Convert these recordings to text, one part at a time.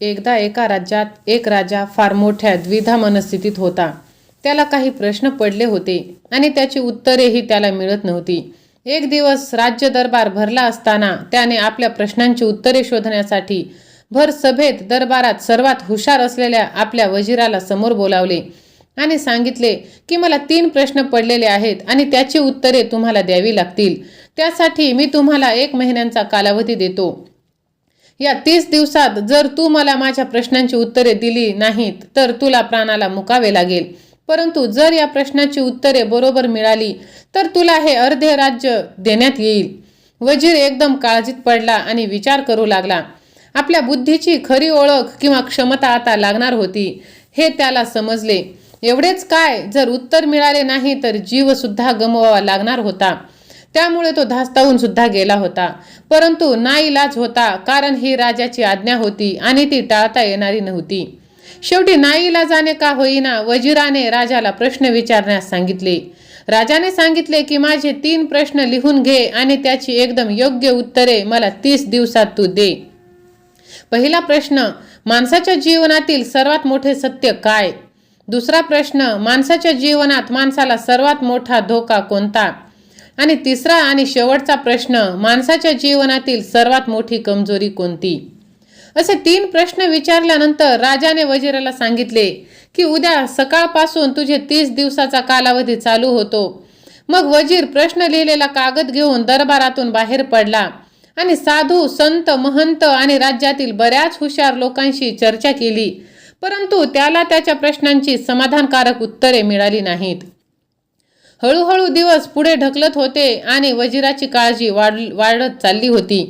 एकदा एका राज्यात एक राजा फार मोठ्या द्विधा मनस्थितीत होता. त्याला काही प्रश्न पडले होते आणि त्याची उत्तरेही त्याला मिळत नव्हती. एक दिवस राज्य दरबार भरला असताना त्याने आपल्या प्रश्नांची उत्तरे शोधण्यासाठी भर सभेत दरबारात सर्वात हुशार असलेल्या आपल्या वजिराला समोर बोलावले आणि सांगितले की मला तीन प्रश्न पडलेले आहेत आणि त्याची उत्तरे तुम्हाला द्यावी लागतील. त्यासाठी मी तुम्हाला एक महिन्यांचा कालावधी देतो. या तीस दिवसात जर तू मला माझ्या प्रश्नांची उत्तरे दिली नाहीत तर तुला प्राणाला मुकावे लागेल. परंतु जर या प्रश्नाची उत्तरे बरोबर मिळाली तर तुला हे अर्धे राज्य देण्यात येईल. वजीर एकदम काळजीत पडला आणि विचार करू लागला. आपल्या बुद्धीची खरी ओळख किंवा क्षमता आता लागणार होती हे त्याला समजले. एवढेच काय जर उत्तर मिळाले नाही तर जीवसुद्धा गमवावा लागणार होता. त्यामुळे तो धास्तावून सुद्धा गेला होता. परंतु नाईलाज होता कारण ही राजाची आज्ञा होती आणि ती टाळता येणारी नव्हती. शेवटी नाईलाजाने का होईना वजिराने राजाला प्रश्न विचारण्यास सांगितले. राजाने सांगितले की माझे तीन प्रश्न लिहून घे आणि त्याची एकदम योग्य उत्तरे मला तीस दिवसात तू दे. पहिला प्रश्न माणसाच्या जीवनातील सर्वात मोठे सत्य काय? दुसरा प्रश्न माणसाच्या जीवनात माणसाला सर्वात मोठा धोका कोणता? आणि तिसरा आणि शेवटचा प्रश्न माणसाच्या जीवनातील सर्वात मोठी कमजोरी कोणती? असे तीन प्रश्न विचारल्यानंतर राजाने वजीराला सांगितले की उद्या सकाळपासून तुझे तीस दिवसाचा कालावधी चालू होतो. मग वजीर प्रश्न लिहिलेला कागद घेऊन दरबारातून बाहेर पडला आणि साधू संत महंत आणि राज्यातील बऱ्याच हुशार लोकांशी चर्चा केली परंतु त्याला त्याच्या प्रश्नांची समाधानकारक उत्तरे मिळाली नाहीत. हळूहळू दिवस पुढे ढकलत होते आणि वजिराची काळजी वाढ वाढत चालली होती.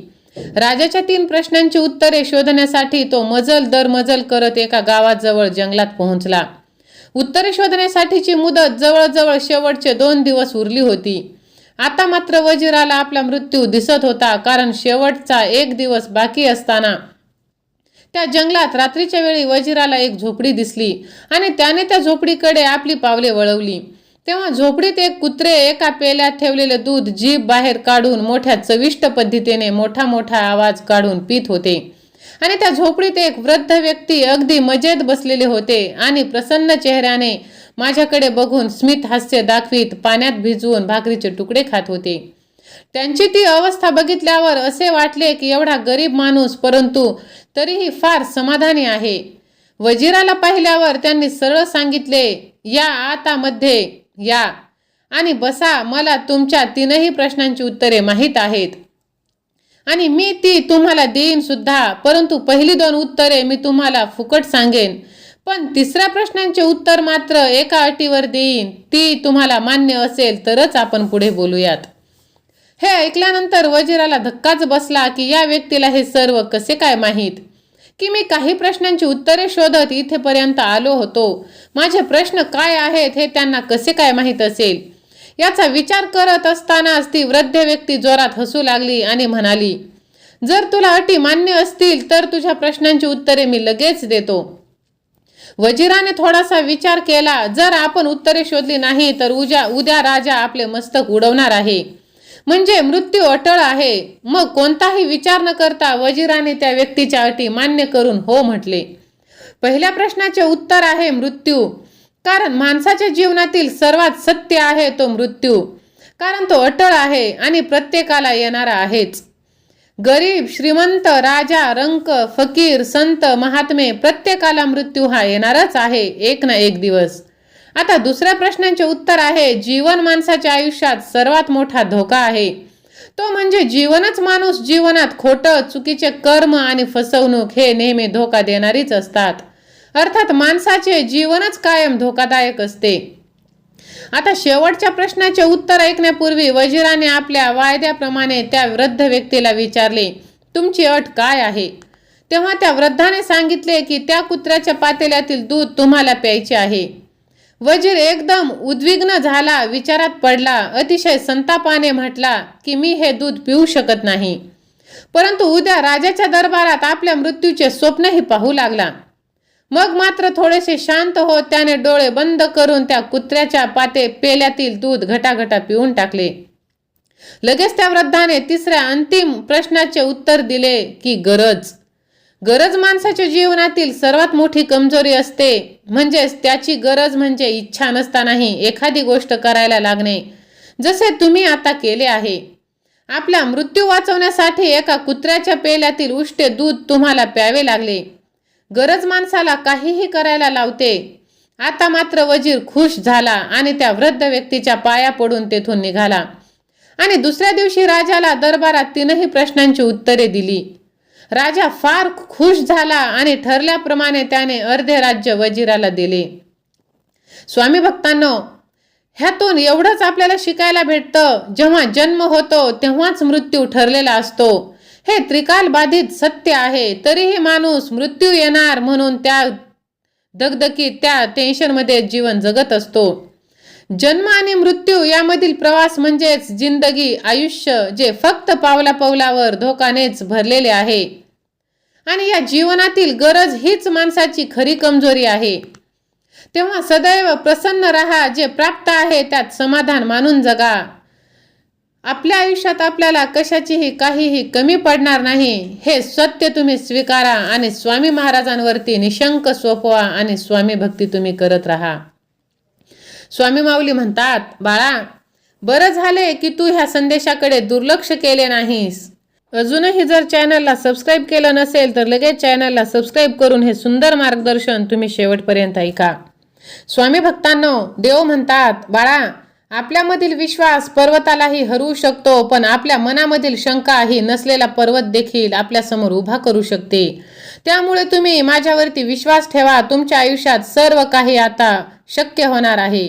राजाच्या तीन प्रश्नांची उत्तरे शोधण्यासाठी तो मजल दर मजल करत एका गावाजवळ जंगलात पोहोचला. उत्तरे शोधण्यासाठीची मुदत जवळजवळ शेवटचे दोन दिवस उरली होती. आता मात्र वजिराला आपला मृत्यू दिसत होता कारण शेवटचा एक दिवस बाकी असताना त्या जंगलात रात्रीच्या वेळी वजिराला एक झोपडी दिसली आणि त्याने त्या झोपडीकडे आपली पावले वळवली. तेव्हा झोपडीत एक कुत्रे एका पेल्यात ठेवलेले दूध जीभ बाहेर काढून मोठ्या चविष्ट पद्धतीने मोठा मोठा आवाज काढून पित होते. आणि त्या झोपडीत एक वृद्ध व्यक्ती अगदी मजेत बसलेले होते आणि प्रसन्न चेहऱ्याने माझ्याकडे बघून स्मित हास्य दाखवीत पाण्यात भिजवून भाकरीचे तुकडे खात होते. त्यांची ती अवस्था बघितल्यावर असे वाटले की एवढा गरीब माणूस परंतु तरीही फार समाधानी आहे. वजिराला पाहिल्यावर त्यांनी सरळ सांगितले या आतामध्ये या. आणि बसा मला तुमच्या तीनही प्रश्नांची उत्तरे माहीत आहेत. आणि मी ती तुम्हाला देईन सुद्धा परंतु पहिली दोन उत्तरे मी तुम्हाला फुकट सांगेन. पण तिसऱ्या प्रश्नांचे उत्तर मात्र एका अटीवर देईन ती तुम्हाला मान्य असेल तरच आपण पुढे बोलूयात. हे ऐकल्यानंतर वजिराला धक्काच बसला की या व्यक्तीला हे सर्व कसे काय माहीत? की मी काही प्रश्नांची उत्तरे शोधत इथेपर्यंत आलो होतो. माझे प्रश्न काय आहेत हे त्यांना कसे काय माहीत असेल? याचा विचार करत असतानाच ती वृद्ध व्यक्ती जोरात हसू लागली आणि म्हणाली जर तुला अटी मान्य असतील तर तुझ्या प्रश्नांची उत्तरे मी लगेच देतो. वजिराने थोडासा विचार केला जर आपण उत्तरे शोधली नाही तर उद्या उद्या राजा आपले मस्तक उडवणार आहे. म्हणजे मृत्यू अटळ आहे. मग कोणताही विचार न करता वजिराने त्या व्यक्तीच्या अटी मान्य करून हो म्हटले. पहिल्या प्रश्नाचे उत्तर आहे मृत्यू. कारण माणसाच्या जीवनातील सर्वात सत्य आहे तो मृत्यू. कारण तो अटळ आहे आणि प्रत्येकाला येणारा आहेच. गरीब श्रीमंत राजा रंक फकीर संत महात्मे प्रत्येकाला मृत्यू हा येणारच आहे एक ना एक दिवस. आता दुसऱ्या प्रश्नाचे उत्तर आहे जीवन माणसाच्या आयुष्यात सर्वात मोठा धोका आहे. तो म्हणजे जीवनच माणूस जीवनात खोटं चुकीचे कर्म आणि फसवणूक हे नेहमी धोका देणारीच असतात. अर्थात माणसाचे जीवनच कायम धोकादायक असते. आता शेवटच्या प्रश्नाचे उत्तर ऐकण्यापूर्वी वजिराने आपल्या वायद्याप्रमाणे त्या वृद्ध व्यक्तीला विचारले तुमची अट काय आहे? तेव्हा त्या वृद्धाने सांगितले की त्या कुत्र्याच्या पातेल्यातील दूध तुम्हाला प्यायचे आहे. वजीर एकदम उद्विग्न झाला विचारात पडला अतिशय संतापाने म्हटला की मी हे दूध पिऊ शकत नाही. परंतु उद्या राजाच्या दरबारात आपल्या मृत्यूचे स्वप्नही पाहू लागला. मग मात्र थोडेसे शांत होत त्याने डोळे बंद करून त्या कुत्र्याच्या पाते पेल्यातील दूध घटाघटा पिऊन टाकले. लगेच त्या वृद्धाने तिसऱ्या अंतिम प्रश्नाचे उत्तर दिले की गरज. गरज माणसाच्या जीवनातील सर्वात मोठी कमजोरी असते. म्हणजेच त्याची गरज म्हणजे इच्छा नसतानाही एखादी गोष्ट करायला लागणे. जसे तुम्ही आता केले आहे. आपला मृत्यू वाचवण्यासाठी एका कुत्र्याच्या पेल्यातील उष्टे दूध तुम्हाला प्यावे लागले. गरज माणसाला काहीही करायला लावते. आता मात्र वजीर खुश झाला आणि त्या वृद्ध व्यक्तीच्या पाया पडून तेथून निघाला. आणि दुसऱ्या दिवशी राजाला दरबारात तीनही प्रश्नांची उत्तरे दिली. राजा फार खुश झाला आणि ठरल्याप्रमाणे त्याने अर्धे राज्य वजिराला दिले. स्वामी भक्तांनो ह्यातून एवढंच आपल्याला शिकायला भेटतं. जेव्हा जन्म होतो तेव्हाच मृत्यू ठरलेला असतो. हे त्रिकाल बाधित सत्य आहे तरीही माणूस मृत्यू येणार म्हणून त्या दगदगीत त्या टेन्शनमध्ये जीवन जगत असतो. जन्म आणि मृत्यू यामधील प्रवास म्हणजेच जिंदगी आयुष्य जे फक्त पावला पावलावर धोकानेच भरलेले आहे. आणि या जीवनातील गरज हीच माणसाची खरी कमजोरी आहे. तेव्हा सदैव प्रसन्न राहा जे प्राप्त आहे त्यात समाधान मानून जगा. आपल्या आयुष्यात आपल्याला कशाचीही काहीही कमी पडणार नाही. हे सत्य तुम्ही स्वीकारा आणि स्वामी महाराजांवरती निशंक सोपवा आणि स्वामी भक्ती तुम्ही करत राहा. स्वामी माऊली म्हणतात बाळा बरं झाले की तू ह्या संदेशाकडे दुर्लक्ष केले नाहीस. अजूनही जर चॅनलला सबस्क्राईब केलं नसेल तर लगेच चॅनलला सबस्क्राईब करून हे सुंदर मार्गदर्शन तुम्ही शेवटपर्यंत ऐका. स्वामी भक्तांनो देव म्हणतात बाळा आपल्यामधील विश्वास पर्वतालाही हरवू शकतो पण आपल्या मनामधील शंका ही नसलेला पर्वत देखील आपल्यासमोर उभा करू शकते. त्यामुळे तुम्ही माझ्यावरती विश्वास ठेवा. तुमच्या आयुष्यात सर्व काही आता शक्य होणार आहे.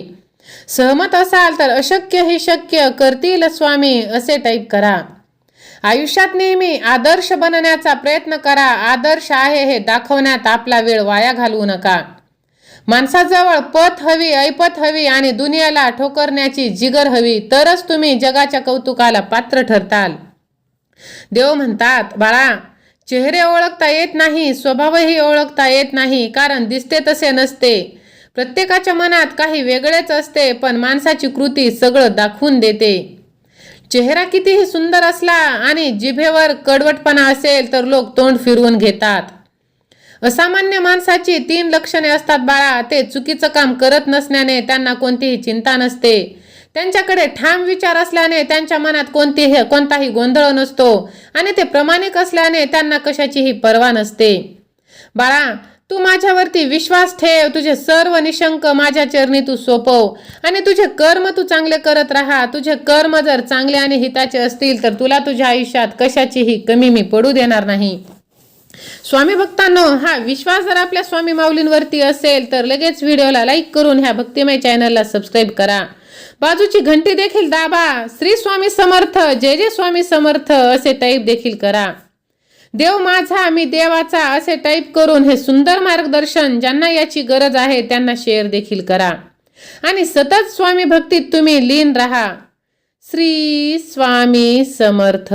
सहमत असाल तर अशक्य हे शक्य करतील स्वामी असे टाईप करा. आयुष्यात नेहमी आदर्श बनण्याचा प्रयत्न करा. आदर्श आहे हे दाखवण्यात आपला वेळ वाया घालवू नका. माणसाजवळ पथ हवी ऐपत हवी आणि दुनियाला ठोकरण्याची जिगर हवी तरच तुम्ही जगाच्या कौतुकाला पात्र ठरताल. देव म्हणतात बाळा चेहरे ओळखता येत नाही स्वभावही ओळखता येत नाही कारण दिसते तसे नसते. प्रत्येकाच्या मनात काही वेगळेच असते पण माणसाची कृती सगळं दाखवून देते. चेहरा कितीही सुंदर असला आणि जिभेवर कडवटपणा असेल तर लोक तोंड फिरवून घेतात. असामान्य माणसाची तीन लक्षणे असतात बाळा ते चुकीचं काम करत नसण्याने त्यांना कोणतीही चिंता नसते. त्यांच्याकडे ठाम विचार असल्याने त्यांच्या मनात कोणतीही कोणताही गोंधळ नसतो आणि ते प्रामाणिक असल्याने त्यांना कशाचीही पर्वा नसते. बाळा तू माझ्यावरती विश्वास ठेव. तुझे सर्व निशंक माझ्या चरणी तू सोपव आणि तुझे कर्म तू चांगले करत राहा. तुझे कर्म जर चांगले आणि हिताचे असतील तर तुला तुझ्या आयुष्यात कशाचीही कमी मी पडू देणार नाही. स्वामी भक्तांनो हा विश्वास जर आपल्या स्वामी माऊलींवरती असेल तर लगेच व्हिडिओला लाईक करून ह्या भक्तिमय चॅनलला सबस्क्राईब करा. बाजूची घंटी देखील दाबा. श्री स्वामी समर्थ जय जय स्वामी समर्थ असे टाईप देखील करा. देव माझा मी देवाचा असे टाईप करून हे सुंदर मार्गदर्शन ज्यांना याची गरज आहे त्यांना शेअर देखील करा. आणि सतत स्वामी भक्तीत तुम्ही लीन राहा. श्री स्वामी समर्थ.